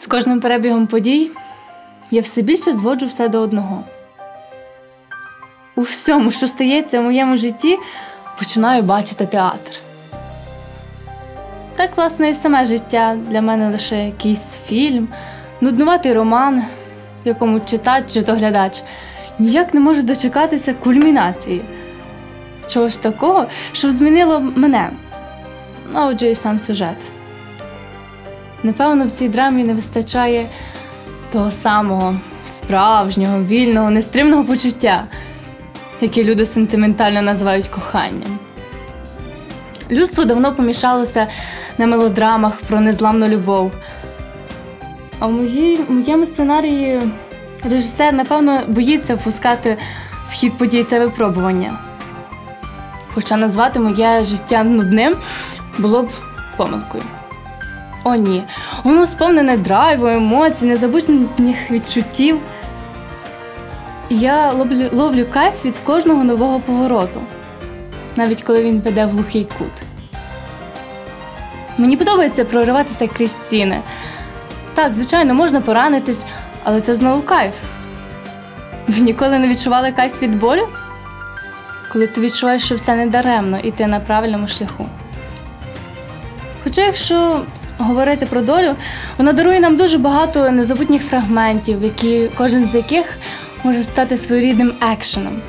З кожним перебігом подій я все більше зводжу все до одного. У всьому, що стається в моєму житті, починаю бачити театр. Так, власне, і саме життя для мене лише якийсь фільм, нуднуватий роман, якому читач чи то глядач ніяк не може дочекатися кульмінації. Чогось такого, що змінило мене, а отже, і сам сюжет. Напевно, в цій драмі не вистачає того самого справжнього, вільного, нестримного почуття, яке люди сентиментально називають коханням. Людство давно помішалося на мелодрамах про незламну любов. А в моєму сценарії режисер, напевно, боїться впускати в хід подій це випробування. Хоча назвати моє життя нудним було б помилкою. О, ні, воно сповнене драйву, емоцій, незабутніх відчуттів. Я ловлю, ловлю кайф від кожного нового повороту, навіть коли він веде в глухий кут. Мені подобається прориватися крізь стіни. Так, звичайно, можна поранитись, але це знову кайф. Ви ніколи не відчували кайф від болю? Коли ти відчуваєш, що все не даремно і ти на правильному шляху. Хоча, якщо говорити про долю, вона дарує нам дуже багато незабутніх фрагментів, які, кожен з яких може стати своєрідним екшеном.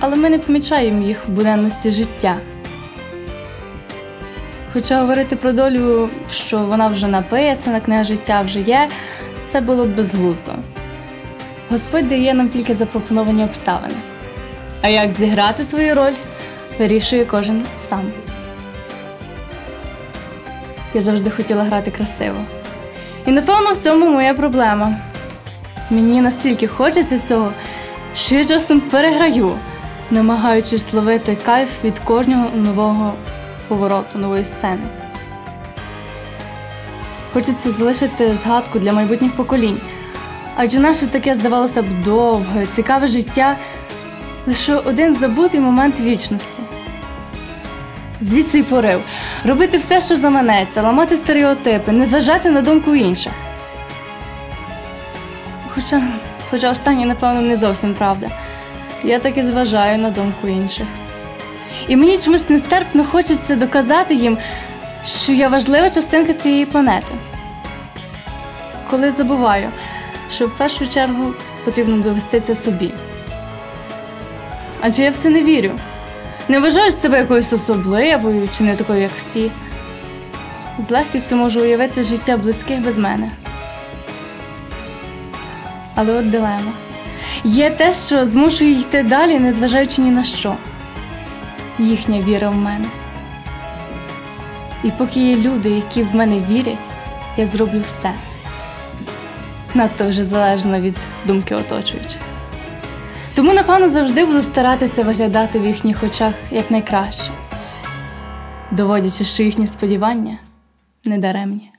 Але ми не помічаємо їх в буденності життя. Хоча говорити про долю, що вона вже написана, книга життя вже є, це було б безглуздо. Господь дає нам тільки запропоновані обставини. А як зіграти свою роль, вирішує кожен сам. Я завжди хотіла грати красиво. І напевно в цьому моя проблема. Мені настільки хочеться цього, що я часом переграю, намагаючись ловити кайф від кожного нового повороту, нової сцени. Хочеться залишити згадку для майбутніх поколінь. Адже наше таке, здавалося б, довге, цікаве життя лише один забутий момент вічності. Звідси й порив робити все, що заманеться, ламати стереотипи, не зважати на думку інших. Хоча, хоча останнє, напевно, не зовсім правда. Я таки зважаю на думку інших. І мені чомусь нестерпно хочеться доказати їм, що я важлива частинка цієї планети. Коли забуваю, що в першу чергу потрібно довести це собі. Адже я в це не вірю. Не вважаю себе якоюсь особливою чи не такою, як всі. З легкістю можу уявити життя близьких без мене. Але от дилема. Є те, що змушує йти далі, незважаючи ні на що. Їхня віра в мене. І поки є люди, які в мене вірять, я зроблю все. Надто вже залежно від думки оточуючих. Тому, напевно, завжди буду старатися виглядати в їхніх очах якнайкраще, доводячи, що їхні сподівання недаремні.